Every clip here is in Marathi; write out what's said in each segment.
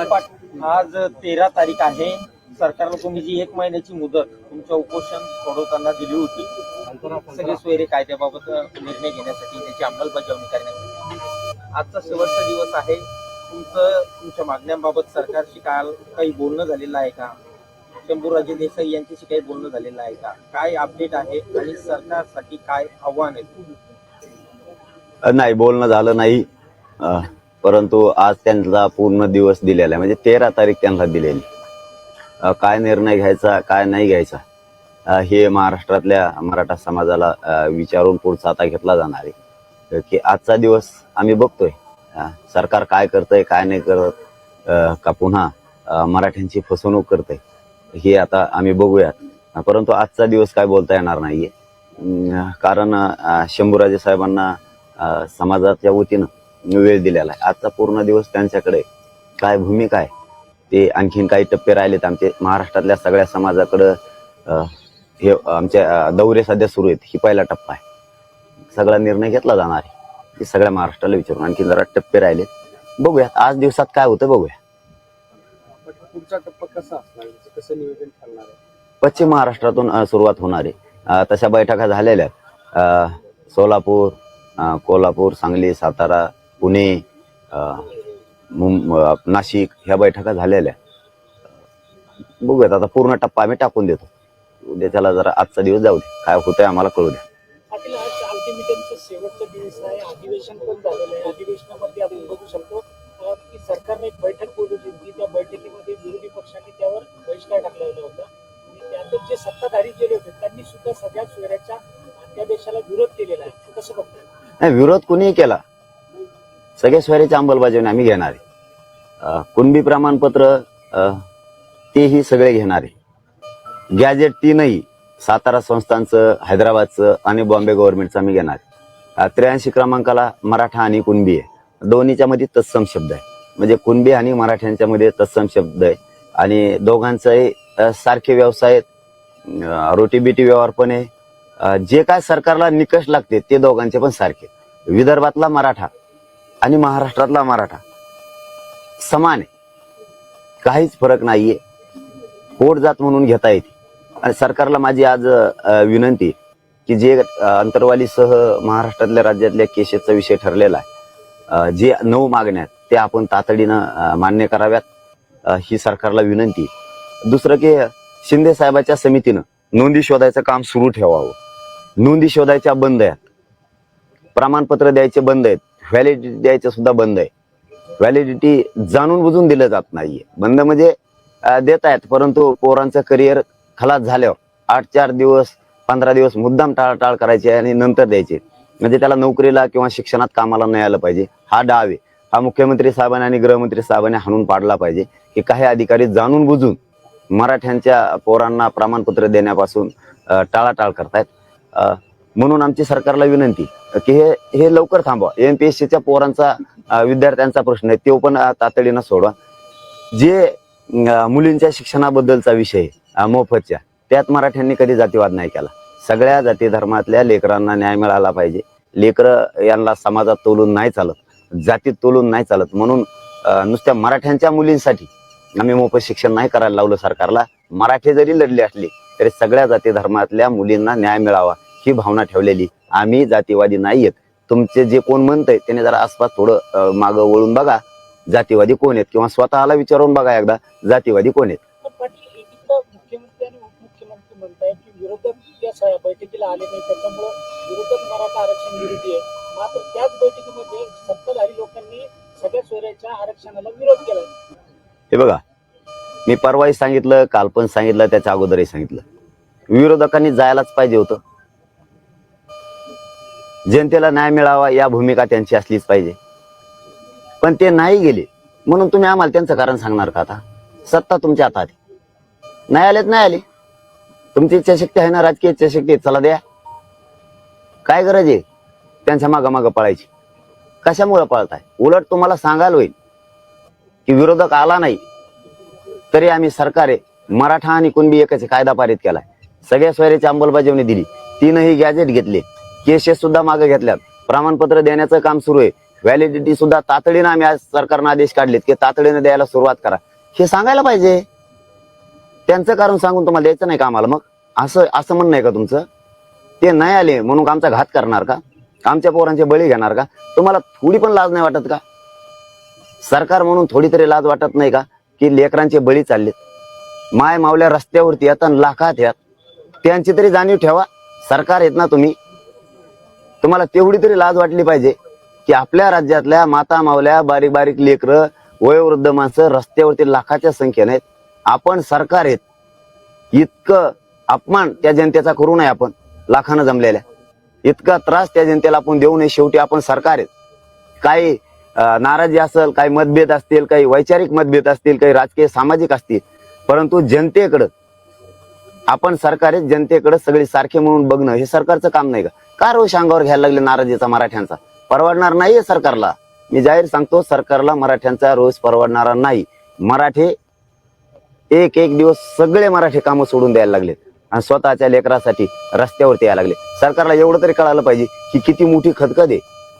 आज तेरा तारीख आहे. सरकारनं तुम्ही जी एक महिन्याची मुदत तुमच्या उपोषण सोडवताना दिली होती सगळे सोयरे कायद्याबाबत निर्णय घेण्यासाठी त्याची अंमलबजावणी करण्यासाठी आजचा शेवटचा दिवस आहे. तुमचं तुमच्या मागण्यांबाबत सरकारशी काल काही बोलणं झालेलं आहे का? शंभूराजे देसाई यांच्याशी काही बोलणं झालेलं आहे का? काय अपडेट आहे आणि सरकारसाठी काय आव्हान आहे? नाही बोलणं झालं नाही. परंतु आज त्यांचा पूर्ण दिवस दिलेला आहे. म्हणजे तेरा तारीख त्यांना दिलेली. काय निर्णय घ्यायचा काय नाही घ्यायचा हे महाराष्ट्रातल्या मराठा समाजाला विचारून पुढचा आता घेतला जाणार आहे. की आजचा दिवस आम्ही बघतोय. सरकार काय करतंय काय नाही करत का पुन्हा मराठ्यांची फसवणूक करतंय हे आता आम्ही बघूयात. परंतु आजचा दिवस काय बोलता येणार नाहीये. अं, कारण शंभूराजे साहेबांना समाजाच्या वतीनं वेळ दिलेला आहे. आजचा पूर्ण दिवस त्यांच्याकडे काय भूमिका आहे? ते आणखीन काही टप्पे राहिलेत. आमचे महाराष्ट्रातल्या सगळ्या समाजाकडं हे आमचे अ, दौरे सध्या सुरू आहेत. ही पहिला टप्पा आहे. सगळा निर्णय घेतला जाणार आहे. ते सगळ्या महाराष्ट्राला विचारून आणखीन जरा टप्पे राहिलेत. बघूया आज दिवसात काय होतं बघूया. पुढचा टप्पा कसा असणार? कसं नियोजन ठरणार आहे? पश्चिम महाराष्ट्रातून सुरुवात होणार आहे. तशा बैठका झालेल्या आहेत. सोलापूर कोल्हापूर सांगली सातारा पुणे नाशिक ह्या बैठका झालेल्या. बघूयात आता पूर्ण टप्पा आम्ही टाकून देतो. उद्याच्याला जरा आजचा दिवस जाऊ दे. काय होतंय आम्हाला कळू द्या. पाटील आज अल्टिमेटमचा शेवटचा दिवस आहे. अधिवेशन पण झालेलं आहे. अधिवेशनामध्ये आपण बघू शकतो की सरकारने एक बैठक बोलवली होती. त्या बैठकीमध्ये विरोधी पक्षांनी त्यावर बहिष्कार टाकलेला होता. आणि त्यातच जे सत्ताधारी गेले होते त्यांनी सुद्धा सगळ्या सोयऱ्याच्या अध्यादेशाला विरोध केलेला आहे. कसं नाही विरोध कुणीही केला. सगळ्या स्वारीची अंमलबजावणी आम्ही घेणार आहे. कुणबी प्रमाणपत्र तेही सगळे घेणार आहे. गॅजेट तीनही सातारा संस्थांचं हैदराबादचं आणि बॉम्बे गव्हर्नमेंटचं आम्ही घेणार आहे. त्र्याऐंशी क्रमांकाला मराठा आणि कुणबी आहे. दोन्हीच्या मध्ये तत्सम शब्द आहे. म्हणजे कुणबी आणि मराठ्यांच्या मध्ये तत्सम शब्द आहे. आणि दोघांचाही सारखे व्यवसाय रोटीबिटी व्यवहार पण आहे. जे काय सरकारला निकष लागते ते दोघांचे पण सारखे विदर्भातला मराठा आणि महाराष्ट्रातला मराठा. समान आहे. काहीच फरक नाहीये. पोट जात म्हणून घेता येते. आणि सरकारला माझी आज विनंती की जे अंतरवालीसह महाराष्ट्रातल्या राज्यातल्या केसेसचा विषय ठरलेला आहे जे नऊ मागण्या आहेत ते आपण तातडीनं मान्य कराव्यात. ही सरकारला विनंती दुसरं की शिंदे साहेबाच्या समितीनं नोंदी शोधायचं काम सुरू ठेवावं. नोंदी शोधायच्या बंद आहेत. प्रमाणपत्र द्यायचे बंद आहेत. व्हॅलिडिटी द्यायचं सुद्धा बंद आहे. व्हॅलिडिटी जाणून बुजून दिलं जात नाहीये. बंद म्हणजे देत आहेत परंतु पोरांचं करिअर खलास झाल्यावर आठ चार दिवस पंधरा दिवस मुद्दाम टाळाटाळ करायचे आणि नंतर द्यायचे. म्हणजे त्याला नोकरीला किंवा शिक्षणात कामाला नाही आलं पाहिजे. हा डाव आहे. हा मुख्यमंत्री साहेबांनी आणि गृहमंत्री साहेबांनी हाणून पाडला पाहिजे. की काही अधिकारी जाणून बुजून मराठ्यांच्या पोरांना प्रमाणपत्र देण्यापासून टाळाटाळ करतायत. म्हणून आमची सरकारला विनंती की हे हे लवकर थांबवा. एमपीएससीच्या पोरांचा विद्यार्थ्यांचा प्रश्न आहे तो पण तातडीनं सोडवा. जे मुलींच्या शिक्षणाबद्दलचा विषय मोफतच्या त्यात मराठ्यांनी कधी जातीवाद नाही केला. सगळ्या जाती धर्मातल्या लेकरांना न्याय मिळाला पाहिजे. लेकरं यांना समाजात तोलून नाही चालत जातीत तोलून नाही चालत. म्हणून नुसत्या मराठ्यांच्या मुलींसाठी आम्ही मोफत शिक्षण नाही करायला लावलं सरकारला. मराठी जरी लढले असली तरी सगळ्या जाती धर्मातल्या मुलींना न्याय मिळावा. ही भावना ठेवलेली. आम्ही जातीवादी नाहीयेत तुमचे जे कोण म्हणतंय त्याने जरा आसपास थोडं मागं वळून बघा. जातीवादी कोण आहेत? किंवा स्वतःला विचारून बघा एकदा जातीवादी कोण आहेत? पण पाटील एकीकडं मुख्यमंत्री आणि उपमुख्यमंत्री म्हणतायत की विरोधक त्या स- बैठकीला आले नाही त्याच्यामुळं विरोधक मराठा आरक्षण विरोधी आहे मात्र त्याच बैठकीमध्ये सत्ताधारी लोकांनी सगळ्या सोयऱ्याच्या आरक्षणाला विरोध केलाय. हे बघा मी परवाही सांगितलं काल पण सांगितलं त्याच्या अगोदरही सांगितलं. विरोधकांनी जायलाच पाहिजे होतं. जनतेला न्याय मिळावा या भूमिका त्यांची असलीच पाहिजे. पण ते नाही गेले म्हणून तुम्ही आम्हाला त्यांचं कारण सांगणार का आता? सत्ता तुमच्या हातात नाही आलेत नाही आले. तुमची इच्छाशक्ती आहे ना राजकीय इच्छाशक्ती चला द्या. काय गरज आहे? त्यांच्या मागं मागं पळायची. कशामुळे पळताय? उलट तुम्हाला सांगायला होईल की विरोधक आला नाही तरी आम्ही सरकारे मराठा आणि कुणबी एकच कायदा पारित केलाय. सगळ्या सोयऱ्याची अंमलबजावणी दिली. तीनही गॅजेट घेतले. केसेस सुद्धा मागे घेतल्यात. प्रमाणपत्र देण्याचं काम सुरू आहे. व्हॅलिडिटी सुद्धा तातडीनं आम्ही आज सरकारनं आदेश काढलेत की तातडीनं द्यायला सुरुवात करा. हे सांगायला पाहिजे. त्यांचं कारण सांगून तुम्हाला द्यायचं नाही का आम्हाला मग? असं असं म्हणणं आहे का तुमचं? ते नाही आले म्हणून आमचा घात करणार का? आमच्या पोरांचे बळी घेणार का? तुम्हाला थोडी पण लाज नाही वाटत का? सरकार म्हणून थोडी तरी लाज वाटत नाही का? की लेकरांचे बळी चाललेत. माय मावल्या रस्त्यावरती येतात आणि लाखात यात त्यांची तरी जाणीव ठेवा. सरकार येत ना तुम्ही. तुम्हाला तेवढी तरी लाज वाटली पाहिजे की आपल्या राज्यातल्या माता मावल्या बारीक बारीक लेकरं वयोवृद्ध माणसं रस्त्यावरती लाखाच्या संख्येने आहेत. आपण सरकार आहेत. इतकं अपमान त्या जनतेचा करू नये आपण. लाखानं जमलेल्या. इतका त्रास त्या जनतेला आपण देऊ नये. शेवटी आपण सरकार आहेत. काही नाराजी असेल काही मतभेद असतील काही वैचारिक मतभेद असतील काही राजकीय सामाजिक असतील. परंतु जनतेकडं आपण सरकार आहेत. जनतेकडे सगळे सारखे म्हणून बघणं हे सरकारचं काम नाही का? का रोष अंगावर घ्यायला लागले नाराजीचा मराठ्यांचा. परवडणार नाहीये सरकारला. मी जाहीर सांगतो सरकारला मराठ्यांचा रोष परवडणारा नाही. मराठे एक एक दिवस सगळे मराठी कामं सोडून द्यायला लागले. आणि स्वतःच्या लेकरासाठी रस्त्यावरती यायला लागले. सरकारला एवढं तरी कळायला पाहिजे की किती मोठी खतखत आहे.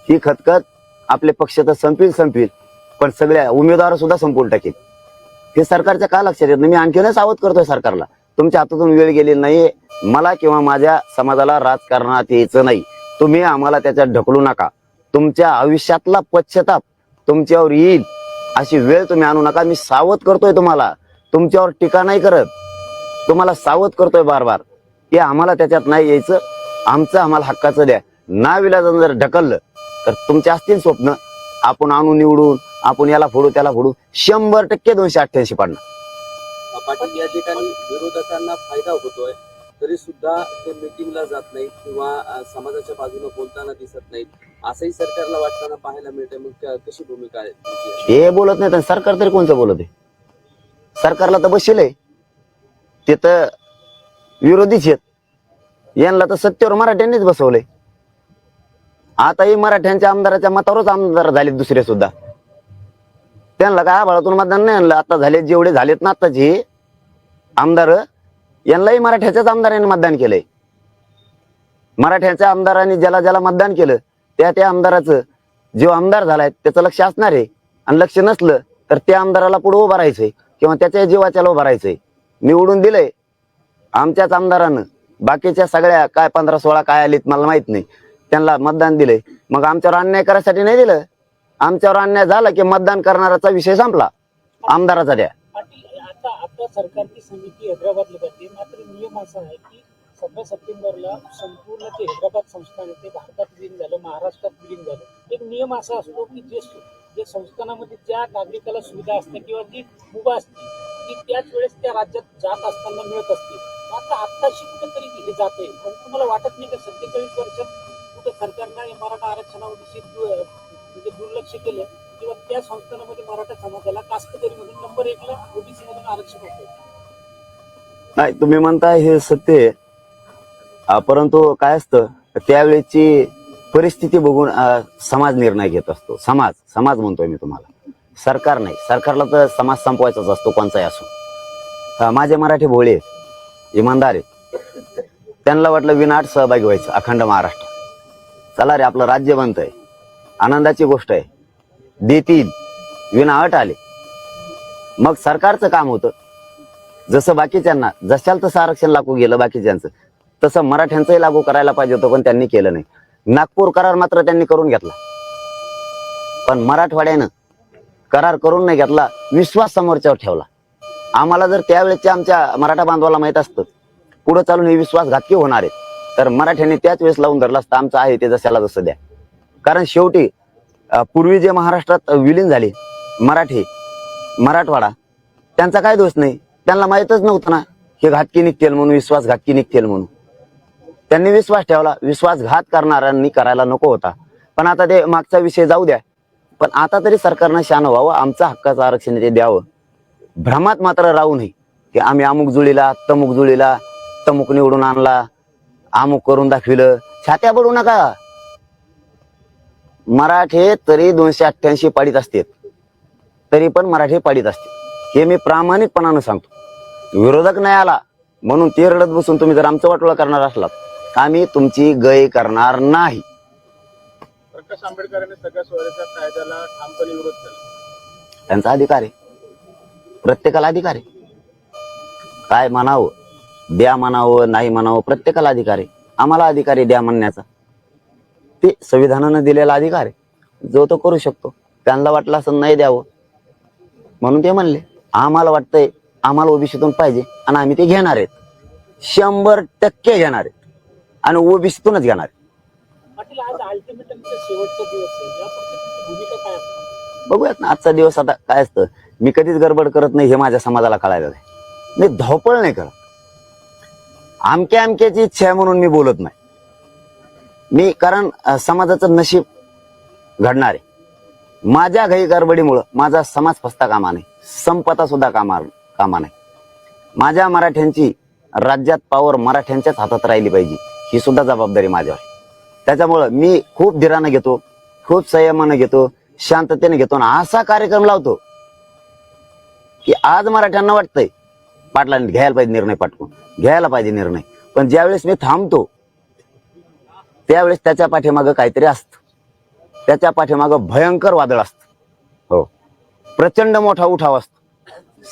ही खतखत आपले पक्ष तर संपील संपील पण सगळ्या उमेदवार सुद्धा संपवून टाकेल. हे सरकारच्या का लक्षात येत नाही? मी आणखीनच सावध करतोय सरकारला. तुमच्या हातातून वेळ गेलेली नाहीये. मला किंवा माझ्या समाजाला राजकारणात यायचं नाही. तुम्ही आम्हाला त्याच्यात ढकलू नका. तुमच्या आयुष्यातला पश्चाताप तुमच्यावर येईल. अशी वेळ तुम्ही आणू नका. मी सावध करतोय तुम्हाला. तुमच्यावर टीका नाही करत. तुम्हाला सावध करतोय बार बार ते आम्हाला त्याच्यात नाही यायचं. आमचं आम्हाला हक्काचं द्या. ना जर ढकललं तर तुमचे असतील स्वप्न. आपण आणू निवडून आपण याला फोडू त्याला फोडू. शंभर टक्के दोनशे अठ्ठ्याऐंशी पाडणार. पाटील या ठिकाणी विरोधकांना फायदा होतोय तरी सुद्धा ते मिटिंगला जात नाहीत किंवा समाजाच्या बाजूने बोलताना दिसत नाहीत. असंही सरकारला वाटताना पाहायला मिळते मग कशी भूमिका आहे हे बोलत नाही सरकार तरी कोणचं बोलत आहे? सरकारला तर बसेल आहे. ते तर विरोधीच आहेत. यांना तर सत्तेवर मराठ्यांनीच बसवलंय. आताही मराठ्यांच्या आमदाराच्या मतावरच आमदार झालेत दुसरे सुद्धा. त्यांना काय आभाळातून मतदान नाही आणलं. आता झाले जेवढे झालेत ना आताचे. आमदार यांनाही मराठ्याच्याच आमदारांनी मतदान केलंय. मराठ्याच्या आमदारांनी ज्याला ज्याला मतदान केलं त्या त्या आमदाराचं जो आमदार झालाय त्याचं लक्ष असणार आहे. आणि लक्ष नसलं तर त्या आमदाराला पुढे उभं राहायचंय किंवा त्याच्या जीवाच्याला उभं राहायचंय. निवडून दिलंय. आमच्याच आमदारानं बाकीच्या सगळ्या काय पंधरा सोळा काय आलीत मला माहीत नाही. त्यांना मतदान दिलंय. मग आमच्यावर अन्याय करायसाठी नाही दिलं. आमच्यावर अन्याय झाला की मतदान करणाराचा विषय संपला. आमदाराचा द्या. आता सरकारची समिती हैदराबादला जाते. मात्र नियम असा आहे की सतरा सप्टेंबरला संपूर्ण ते हैदराबाद संस्थान आहे ते भारतात विलीन झालं महाराष्ट्रात विलीन झालं. एक नियम असा असतो की जे जे संस्थानामध्ये ज्या नागरिकाला सुविधा असते किंवा जी मुभा असते ती त्याच वेळेस त्या राज्यात जात असताना मिळत असते. आता आत्ताशी कुठेतरी हे जाते पण तुम्हाला वाटत नाही का सत्तेचाळीस वर्षात कुठं सरकारनं मराठा आरक्षणाविषयी म्हणजे दुर्लक्ष केलं? किंवा त्या संस्थानामध्ये मराठा समाजाला कास्तकरी मधून नंबर एकला ओबीसी मधून आरक्षण होतं. नाही तुम्ही म्हणताय हे सत्य परंतु काय असतं त्यावेळेची परिस्थिती बघून समाज निर्णय घेत असतो. समाज समाज म्हणतोय मी तुम्हाला. सरकार नाही. सरकारला तर समाज संपवायचाच असतो कोणचाही असो. माझे मराठी भोळे आहेत, इमानदार आहेत. त्यांना वाटलं विनाट सहभागी व्हायचं अखंड महाराष्ट्र. चला रे आपलं राज्य बनतंय. आनंदाची गोष्ट आहे. देतील विनाअट आले. मग सरकारचं काम होतं. जसं बाकीच्यांना जशाल तसं आरक्षण लागू गेलं बाकीच्यांचं. तसं मराठ्यांचंही लागू करायला पाहिजे होतं पण त्यांनी केलं नाही. नागपूर करार मात्र त्यांनी करून घेतला. पण मराठवाड्यानं करार करून नाही घेतला विश्वास समोरच्यावर ठेवला. आम्हाला जर त्यावेळेसच्या आमच्या मराठा बांधवाला माहीत असतं पुढं चालून हे विश्वासघातकी होणार आहे तर मराठ्यांनी त्याच वेळेस लावून धरला असतं आमचं आहे ते जशाला जसं द्या. कारण शेवटी पूर्वी जे महाराष्ट्रात विलीन झाले मराठी मराठवाडा त्यांचा काय दोष नाही. त्यांना माहितच नव्हतं ना हे घातकी निघतील म्हणून विश्वास घातकी निघतील म्हणून. त्यांनी विश्वास ठेवला विश्वासघात करणाऱ्यांनी करायला नको होता. पण आता ते मागचा विषय जाऊ द्या. पण आता तरी सरकारनं शान व्हावं आमचा हक्काचं आरक्षण ते द्यावं. भ्रमात मात्र राहू नये. की आम्ही अमुक जुळीला तमुक जुळीला तमुक निवडून आणला अमुक करून दाखविलं. छात्या पडू नका. मराठे तरी दोनशे अठ्ठ्याऐंशी पाडीत असतात. तरी पण मराठी पाडीत असते हे मी प्रामाणिकपणानं सांगतो. विरोधक नाही आला म्हणून ते रडत बसून तुम्ही जर आमचं वाटोळा करणार असलात आम्ही तुमची गय करणार नाही. प्रकाश आंबेडकरांनी सगळ्या सोयऱ्याच्या कायद्याला ठामपणे विरोध केला. त्यांचा अधिकार आहे. प्रत्येकाला अधिकार आहे. काय म्हणावं द्या म्हणावं नाही म्हणावं प्रत्येकाला अधिकार आहे. आम्हाला अधिकार आहे द्या म्हणण्याचा. ते संविधानानं दिलेला अधिकार आहे. जो तो करू शकतो. त्यांना वाटलं असं नाही द्यावं. म्हणून ते म्हणले आम्हाला वाटतंय आम्हाला ओबीसीतून पाहिजे आणि आम्ही ते घेणार आहेत. शंभर टक्के घेणार आहेत. आणि ओबीसीतूनच घेणार आहेत. बघूयात ना आजचा दिवस आता काय असतं? मी कधीच गडबड करत नाही हे माझ्या समाजाला कळायला मी धावपळ नाही करत. आमक्या आमक्याची इच्छा आहे म्हणून मी बोलत नाही. मी कारण समाजाचं नशीब घडणार आहे. माझ्या घाई गडबडीमुळं माझा समाज फसता कामा नाही संपता सुद्धा कामा कामा नाही माझ्या मराठ्यांची राज्यात पावर मराठ्यांच्याच हातात राहिली पाहिजे. ही सुद्धा जबाबदारी माझ्यावर त्याच्यामुळं मी खूप धीरानं घेतो खूप संयमानं घेतो शांततेने घेतो आणि असा कार्यक्रम लावतो की आज मराठ्यांना वाटतंय पाटलांनी घ्यायला पाहिजे निर्णय पाठवून घ्यायला पाहिजे निर्णय. पण ज्यावेळेस मी थांबतो त्यावेळेस त्याच्या पाठीमागं काहीतरी असतं. त्याच्या पाठीमागं भयंकर वादळ असतं. हो. प्रचंड मोठा उठाव असतो.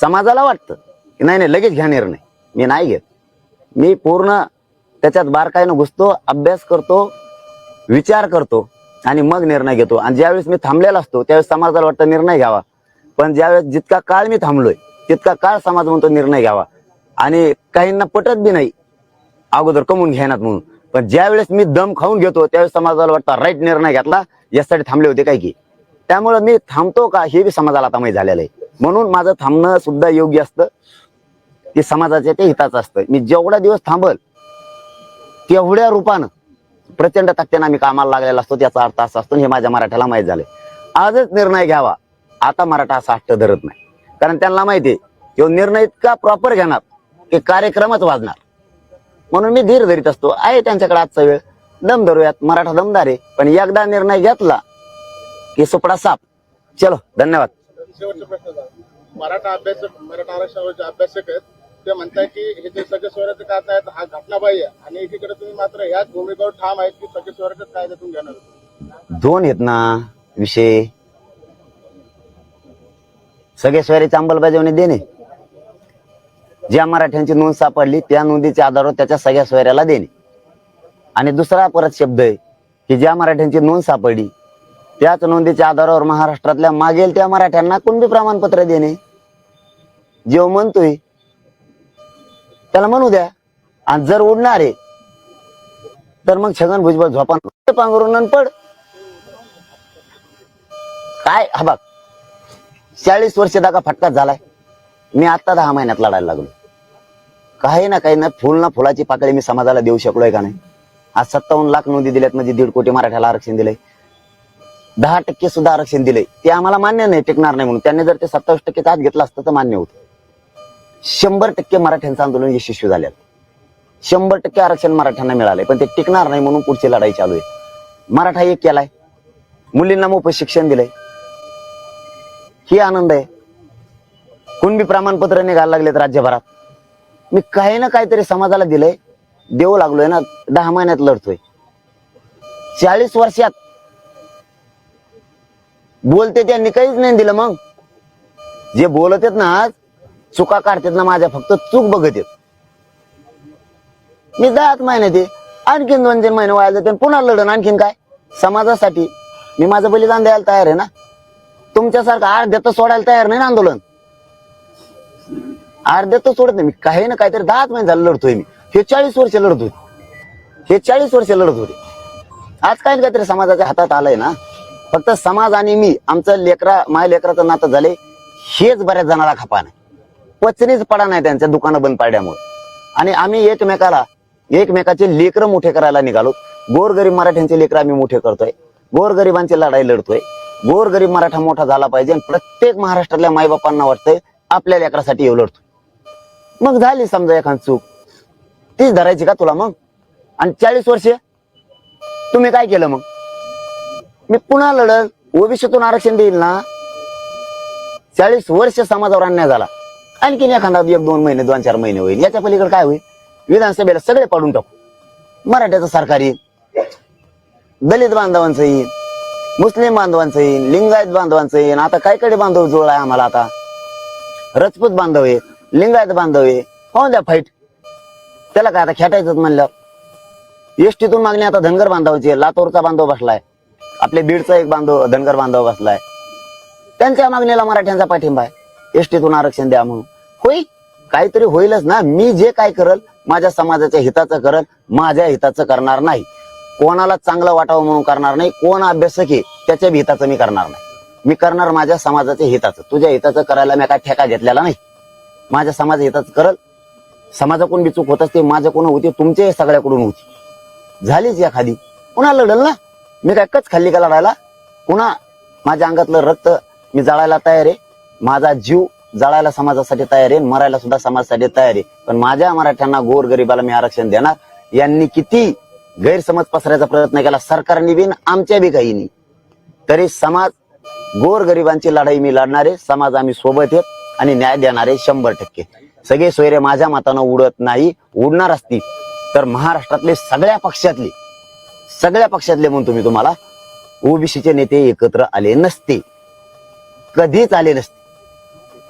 समाजाला वाटतं की नाही नाही लगेच घ्या निर्णय मी नाही घेत. मी पूर्ण त्याच्यात बारकाईनं घुसतो अभ्यास करतो विचार करतो आणि मग निर्णय घेतो. आणि ज्यावेळेस मी थांबलेला असतो त्यावेळेस समाजाला वाटतं निर्णय घ्यावा. पण ज्यावेळेस जितका काळ मी थांबलोय तितका काळ समाज म्हणतो निर्णय घ्यावा. आणि काहींना पटत बी नाही अगोदर कमवून घेणार म्हणून. पण ज्यावेळेस मी दम खाऊन घेतो त्यावेळेस समाजाला वाटतं राईट निर्णय घेतला यासाठी थांबले होते काय की. त्यामुळं मी थांबतो का हे बी समाजाला आता माहीत झालेलं आहे. म्हणून माझं थांबणं सुद्धा योग्य असतं. ते समाजाच्या ते हिताचं असतं. मी जेवढा दिवस थांबल तेवढ्या रूपानं प्रचंड तक्त्यानं आम्ही कामाला लागलेला असतो त्याचा अर्थ असा असतो हे माझ्या मराठ्याला माहीत झालंय. आजच निर्णय घ्यावा. आता मराठा असा हट्ट धरत नाही. कारण त्यांना माहिती आहे तो निर्णय इतका प्रॉपर घेणार की कार्यक्रमच वाजणार. म्हणून मी धीर धरीत असतो. आहे त्यांच्याकडे आजचा वेळ. दम धरूयात. मराठा दमदार आहे. पण एकदा निर्णय घेतला की सुपडा साप. चलो धन्यवाद. मराठा अभ्यासक मराठा आरक्षणावरचे अभ्यासक आहेत ते की हे जे सगळे स्वराज्य कायदा आहेत हा घटनाबाह्य आणि एकीकडे तुम्ही मात्र भूमिकेवर ठाम आहेत की सगळे स्वराज्य कायद्यातून घेणार. दोन आहेत ना विषय. सगळे सोयरीची अंमलबजावणी देणे. ज्या मराठ्यांची नोंद सापडली त्या नोंदीच्या आधारावर त्याच्या सगळ्या सोयऱ्याला देणे. आणि दुसरा परत शब्द आहे की ज्या मराठ्यांची नोंद सापडली त्याच नोंदीच्या आधारावर महाराष्ट्रातल्या मागेल त्या मराठ्यांना कुणबी प्रमाणपत्र देणे? जेव म्हणतोय त्याला म्हणू द्या. आणि जर उडणार आहे तर मग छगन भुजबळ झोपान पांघरून पड. काय? हा बघ. चाळीस वर्ष दाका फटका झालाय. मी आता दहा महिन्यात लढायला लागलो काही ना काही ना फुल ना फुलाची पाकळी मी समाजाला देऊ शकलोय का नाही? आज सत्तावन्न लाख नोंदी दिल्यात म्हणजे दीड कोटी मराठ्याला आरक्षण दिलंय. दहा टक्के सुद्धा आरक्षण दिलंय. ते आम्हाला मान्य नाही टिकणार नाही म्हणून. त्यांनी जर ते सत्तावीस टक्के आत घेतलं असतं तर मान्य होतं. शंभर टक्के मराठ्यांचं आंदोलन यशस्वी झाले शंभर टक्के आरक्षण मराठ्यांना मिळालंय पण ते टिकणार नाही म्हणून पुढची लढाई चालू आहे. मराठा एक केलाय. मुलींना मोफत शिक्षण दिलंय. ही आनंद आहे. कुणबी प्रमाणपत्र निघायला लागलेत राज्यभरात. मी काही ना काहीतरी समाजाला दिलंय. देऊ लागलोय ना दहा महिन्यात लढतोय. चाळीस वर्षात बोलते त्यांनी काहीच नाही दिलं मग. जे बोलत आहेत ना आज चुका काढतात ना माझ्या फक्त चूक बघत आहेत. मी दहाच महिन्यात आहे आणखीन दोन तीन महिने व्हायला जाते आणि पुन्हा लढण आणखीन काय? समाजासाठी. मी माझं बलिदान द्यायला तयार आहे ना? तुमच्यासारखं अर्ध्यात सोडायला तयार नाही ना आंदोलन? अर्ध्यात सोडत नाही. मी काही ना काहीतरी दहाच महिने झालं लढतोय मी. हे चाळीस वर्ष लढत होते. हे चाळीस वर्ष लढत होते. आज काही ना काहीतरी समाजाच्या हातात आलंय ना. फक्त समाज आणि मी आमचं लेकरा माझ्या लेकराचं नातं झाले हेच बऱ्याच जणाला खपा नाही. पचनीच पडा नाही त्यांच्या दुकानं बंद पाडल्यामुळे. आणि आम्ही एकमेकाला एकमेकाचे लेकरं मोठे करायला निघालो. गोरगरीब मराठ्यांचे लेकरं आम्ही मोठे करतोय. गोरगरिबांची लढाई लढतोय. गोरगरीब मराठा मोठा झाला पाहिजे आणि प्रत्येक महाराष्ट्रातल्या माईबापांना वाटतंय आपल्या लेकरासाठी येऊ लढतो मग झाली समजा एखाद चूक. तीच धरायची का तुला मग? आणि चाळीस वर्षे? तुम्ही काय केलं मग? मी पुन्हा लढल ओबीसीतून आरक्षण देईल ना? चाळीस वर्ष समाजावर अन्याय झाला. आणखीन एखादा एक दोन महिने दोन चार महिने होईल. याच्या पलीकडे काय होईल? विधानसभेला सगळे पाडून टाकू. मराठ्याचं सरकार येईल. दलित बांधवांचं येईल. मुस्लिम बांधवांचं येईल. लिंगायत बांधवांचं येईल. आता काय कडे बांधव आहे आम्हाला आता? रजपूत बांधव आहे लिंगायत बांधव. आहे हो द्या फाईट त्याला काय आता खेटायचं म्हणलं. एसटीतून मागणी आता धनगर बांधवाची आहे. लातूरचा बांधव बसलाय. आपल्या बीडचा एक बांधव धनगर बांधव बसलाय. त्यांच्या मागणीला मराठ्यांचा पाठिंबा आहे. एसटीतून आरक्षण द्या म्हणून. होईल. काहीतरी होईलच ना. मी जे काय करल माझ्या समाजाच्या हिताचं करल माझ्या हिताचं करणार नाही. कोणाला चांगलं वाटावं म्हणून करणार नाही. कोण अभ्यासक आहे त्याच्या हिताचं मी करणार नाही. मी करणार माझ्या समाजाच्या हिताचं. तुझ्या हिताचं करायला मी काय ठेका घेतलेला नाही. माझ्या समाज हिताच करल. समाजाकडून बी चूक होत असते माझ्याकडून होती तुमचे सगळ्याकडून होती. झालीच या खाली. पुन्हा लढल ना. मी काय कच खाल्ली का लढायला? पुन्हा माझ्या अंगातलं रक्त मी जाळायला तयार आहे. माझा जीव जाळायला समाजासाठी तयार आहे मरायला सुद्धा समाजासाठी तयार आहे. पण माझ्या मराठ्यांना गोर गरिबाला मी आरक्षण देणार. यांनी किती गैरसमज पसरायचा प्रयत्न केला सरकारने बी आमच्या बी काही नाही तरी समाज गोरगरिबांची लढाई मी लढणार आहे. समाज आम्ही सोबत आहेत. आणि न्याय देणारे शंभर टक्के. सगळे सोयरे माझ्या मतानं उडत नाही उडणार असतील. तर महाराष्ट्रातले सगळ्या पक्षातले सगळ्या पक्षातले म्हणतो मी तुम्हाला ओबीसीचे नेते एकत्र आले नसते. कधीच आले नसते.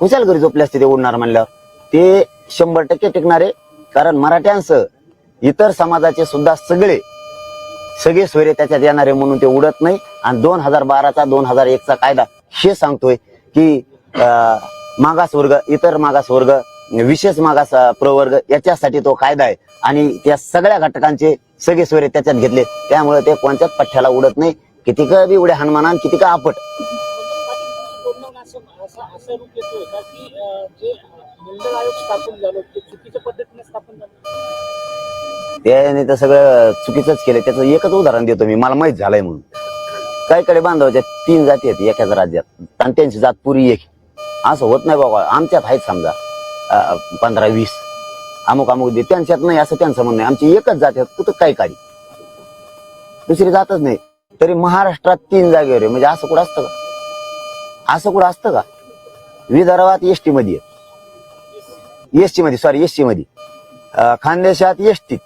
कुशाल घरी झोपले असते ते उडणार म्हणल्यावर. ते शंभर टक्के टिकणारे कारण मराठ्यांसह इतर समाजाचे सुद्धा सगळे सगळे सोयरे त्याच्यात येणारे म्हणून ते उडत नाही. आणि दोन हजार बाराचा दोन हजार एकचा कायदा हे सांगतोय की अं, मागासवर्ग इतर मागासवर्ग विशेष मागास प्रवर्ग याच्यासाठी तो कायदा आहे. आणि त्या सगळ्या घटकांचे सगळे सोयरे त्याच्यात घेतले. त्यामुळे ते कोणत्याच पठ्ठ्याला उडत नाही. किती का बी उड्या हनुमानान किती का आपट त्याने तर सगळं चुकीचंच केलं त्याचं एकच उदाहरण देतो मी. मला माहीत झालंय म्हणून. काही कडे बांधवाच्या तीन जाती आहेत एकाच राज्यात. आणि त्यांची जात पुरी एक. असं होत नाही बाबा. आमच्यात आहेत समजा अं, पंधरा वीस. अमुक अमुक दे. त्यांच्यात नाही असं त्यांचं म्हणणं आहे. आमची एकच जात आहेत कुठं काय काढी दुसरी जातच नाही. तरी महाराष्ट्रात तीन जागेवर आहे. म्हणजे असं कुठं असतं का? असं कुठं असतं का? विदर्भात एसटी मध्ये एसटी मध्ये सॉरी एसटी मध्ये. खानदेशात खानदेशात एसटीत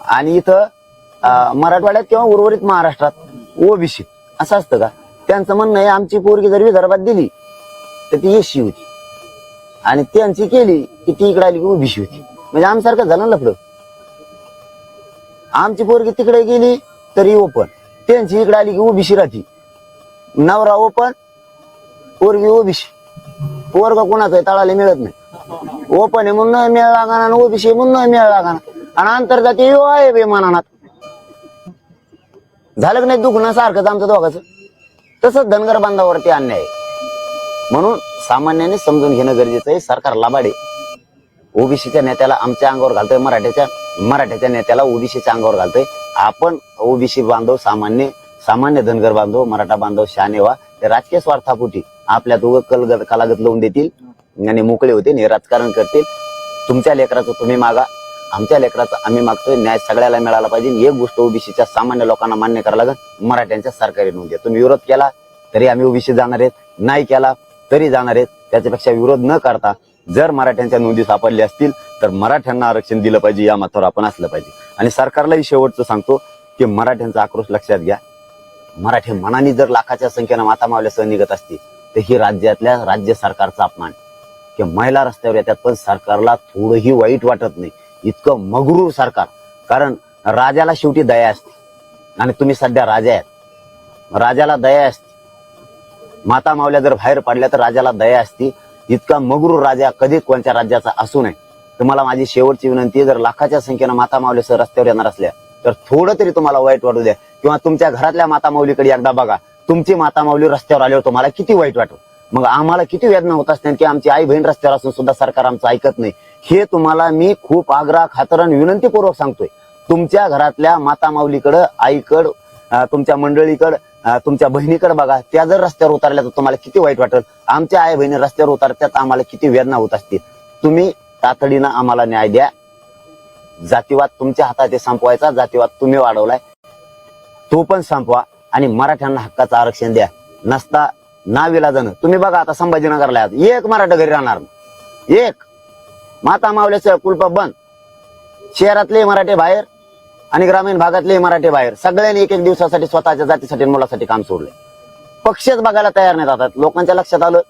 आणि इथं अं, मराठवाड्यात किंवा उर्वरित महाराष्ट्रात ओबीसी असं असतं का? त्यांचं म्हणणं आहे आमची पोरगी जर विदर्भात दिली तर ती एससी होती. आणि त्यांची केली की ती इकडे आली की उभीशी होती. म्हणजे आमसारखं झालं ना लफडं आमची पोरगी तिकडे गेली तरी ओपन त्यांची इकडे आली की उभीशी राहती. नवरा ओपन पोरगी ओबीसी पोरगा कोणाचा तळाला मिळत नाही. ओपन आहे म्हणून नाही मिळ लागाना आणि ओबीसी म्हणून नाही मिळ लागाना आणि आंतरजातीय विवाह आहे विमानात झालं की नाही दुखणं सारखंच आमचं दोघाचं? तसंच धनगर बांधावरती अन्याय आहे. म्हणून सामान्याने समजून घेणं गरजेचं आहे. सरकार लाबाडे. ओबीसीच्या नेत्याला आमच्या अंगावर घालतोय मराठ्याच्या मराठ्याच्या नेत्याला ओबीसीच्या अंगावर घालतोय. आपण ओबीसी बांधव सामान्य सामान्य धनगर बांधव मराठा बांधव शानेवा ते राजकीय स्वार्थापोटी आपल्यात दोघं कलगत कलागत लावून देतील आणि मोकळे होते आणि राजकारण करतील. तुमच्या लेकराचं तुम्ही मागा. आमच्या लेकराचं आम्ही मागतोय. न्याय सगळ्याला मिळाला पाहिजे. एक गोष्ट ओबीसीच्या सामान्य लोकांना मान्य करावं लागेल. मराठ्यांच्या सरकारी नोंदी तुम्ही विरोध केला तरी आम्ही ओबीसी जाणार आहेत. नाही केला तरी जाणार आहेत. त्याच्यापेक्षा विरोध न करता जर मराठ्यांच्या नोंदी सापडल्या असतील तर मराठ्यांना आरक्षण दिलं पाहिजे या मतावर आपण असलं पाहिजे. आणि सरकारलाही शेवटचं सांगतो की मराठ्यांचा आक्रोश लक्षात घ्या. मराठी मनाने जर लाखाच्या संख्येनं माता मावल्यासह निघत असतील तर ही राज्यातल्या राज्य सरकारचा अपमान. की महिला रस्त्यावर येतात पण सरकारला थोडंही वाईट वाटत नाही. इतकं मगरूर सरकार. कारण राजाला शेवटी दया असते. आणि तुम्ही सध्या राजा आहात. राजाला दया असते. माता मावल्या जर बाहेर पडल्या तर राजाला दया असते. इतका मगरूर राजा कधी कोणत्या राज्याचा असू नये. तुम्हाला माझी शेवटची विनंती जर लाखाच्या संख्येनं माता मावल्यासह रस्त्यावर येणार असल्या तर थोडं तरी तुम्हाला वाईट वाटू द्या. किंवा तुमच्या घरातल्या माता माऊलीकडे एकदा बघा. तुमची माता माऊली रस्त्यावर आल्यावर तुम्हाला किती वाईट वाटू. मग आम्हाला किती वेदना होत असते की आमची आई बहीण रस्त्यावर असून सुद्धा सरकार आमचं ऐकत नाही. हे तुम्हाला मी खूप आग्रह खातर आणि विनंतीपूर्वक सांगतोय. तुमच्या घरातल्या माता माऊलीकडं आईकडं तुमच्या मंडळीकडं तुमच्या बहिणीकडे बघा त्या जर रस्त्यावर उतरल्या तर तुम्हाला किती वाईट वाटेल. आमच्या आई बहिणी रस्त्यावर उतरत्यात आम्हाला किती वेदना होत असतील. तुम्ही तातडीनं आम्हाला न्याय द्या. जातीवाद तुमच्या हातात आहे संपवायचा जातीवाद तुम्ही वाढवलाय. तो पण संपवा आणि मराठ्यांना हक्काचं आरक्षण द्या. नसता नाविलाजानं तुम्ही बघा आता संभाजीनगरला एक मराठा घरी राहणार एक. माता मावल्याचं कुलप बंद. शहरातले मराठे बाहेर. आणि ग्रामीण भागातले मराठी बाहेर सगळ्यांनी एक एक दिवसासाठी स्वतःच्या जातीसाठी मुलासाठी काम सोडले. पक्षच बघायला तयार नाही जातात लोकांच्या लक्षात आलं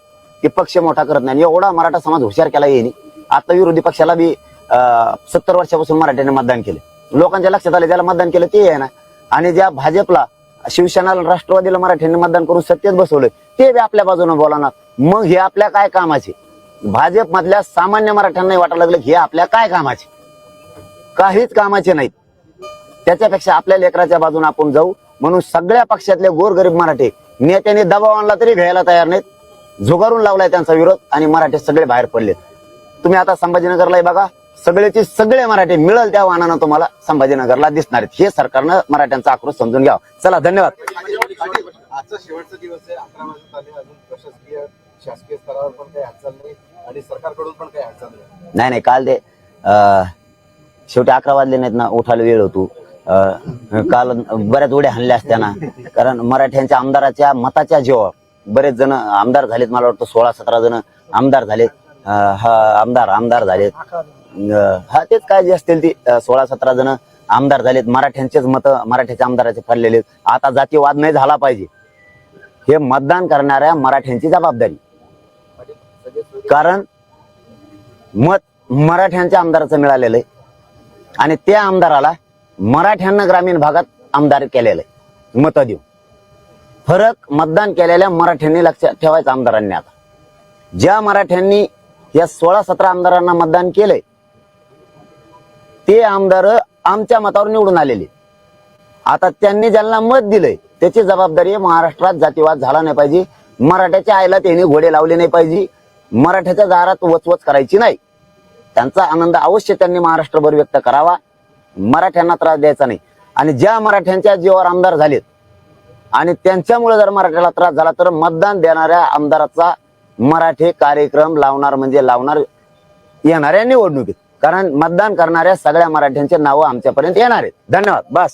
की पक्ष मोठा करत नाही. एवढा मराठा समाज हुशार केला येईल आता विरोधी पक्षाला बी सत्तर वर्षापासून मराठ्याने मतदान केले. लोकांच्या लक्षात आलं ज्याला मतदान केलं ते आहे ना. आणि ज्या भाजपला शिवसेनाला राष्ट्रवादीला मराठ्यांनी मतदान करून सत्तेत बसवलं ते बी आपल्या बाजूने बोलावणार मग हे आपल्या काय कामाचे? भाजप मधल्या सामान्य मराठ्यांनाही वाटायला लागलं हे आपल्या काय कामाचे? काहीच कामाचे नाहीत. त्याच्यापेक्षा आपल्या लेकराच्या बाजूने आपण जाऊ. म्हणून सगळ्या पक्षातले गोरगरीब मराठे नेत्याने दबाव आणला तरी घ्यायला तयार नाहीत. झुगारून लावलाय त्यांचा विरोध आणि मराठे सगळे बाहेर पडले तुम्ही आता संभाजीनगरला बघा सगळेचे सगळे मराठे मिळल त्या वाहनानं तुम्हाला संभाजीनगरला दिसणार आहेत. हे सरकारनं मराठ्यांचा आक्रोश समजून घ्यावा. चला धन्यवाद. आजचा शेवटचा दिवस आहे. अकरा वाजत आले. अजून प्रशासकीय शासकीय स्तरावर पण काही हालचाल नाही आणि सरकारकडून पण काही हालचाल नाही नाही काल ते अं, शेवटी अकरा वाजले नाहीत ना उठायला वेळ होतो. काल बऱ्याच उड्या हाणल्या असत्याना. कारण मराठ्यांच्या आमदाराच्या मताच्या जीवावर बरेच जण आमदार झालेत मला वाटतं सोळा सतरा जण आमदार झालेत. हा आमदार आमदार झालेत. हा तेच काय जे असतील ती. सोळा सतरा जण आमदार झालेत. मराठ्यांचेच मत मराठ्याच्या आमदाराचे फरलेले आता जातीवाद नाही झाला पाहिजे. हे मतदान करणाऱ्या मराठ्यांची जबाबदारी. कारण मत मराठ्यांच्या आमदाराचं मिळालेलं आहे. आणि त्या आमदाराला मराठ्यांना ग्रामीण भागात आमदार केलेलं आहे मत देऊन. फरक मतदान केलेल्या मराठ्यांनी लक्षात ठेवायचं आमदारांनी आता. ज्या मराठ्यांनी या सोळा सतरा आमदारांना मतदान केलंय ते आमदार आमच्या मतावर निवडून आलेले आता त्यांनी ज्यांना मत दिलंय त्याची जबाबदारी महाराष्ट्रात जातीवाद झाला नाही पाहिजे मराठ्याच्या आईला त्यांनी घोडे लावले नाही पाहिजे मराठ्याच्या दारात वचवच करायची नाही. त्यांचा आनंद अवश्य त्यांनी महाराष्ट्रभर व्यक्त करावा. मराठ्यांना त्रास द्यायचा नाही. आणि ज्या मराठ्यांच्या जीवावर आमदार झालेत आणि त्यांच्यामुळे जर मराठ्याला त्रास झाला तर मतदान देणाऱ्या आमदाराचा मराठी कार्यक्रम लावणार म्हणजे लावणार येणाऱ्या निवडणुकीत. कारण मतदान करणाऱ्या सगळ्या मराठ्यांचे नावं आमच्यापर्यंत येणार आहेत. धन्यवाद. बस.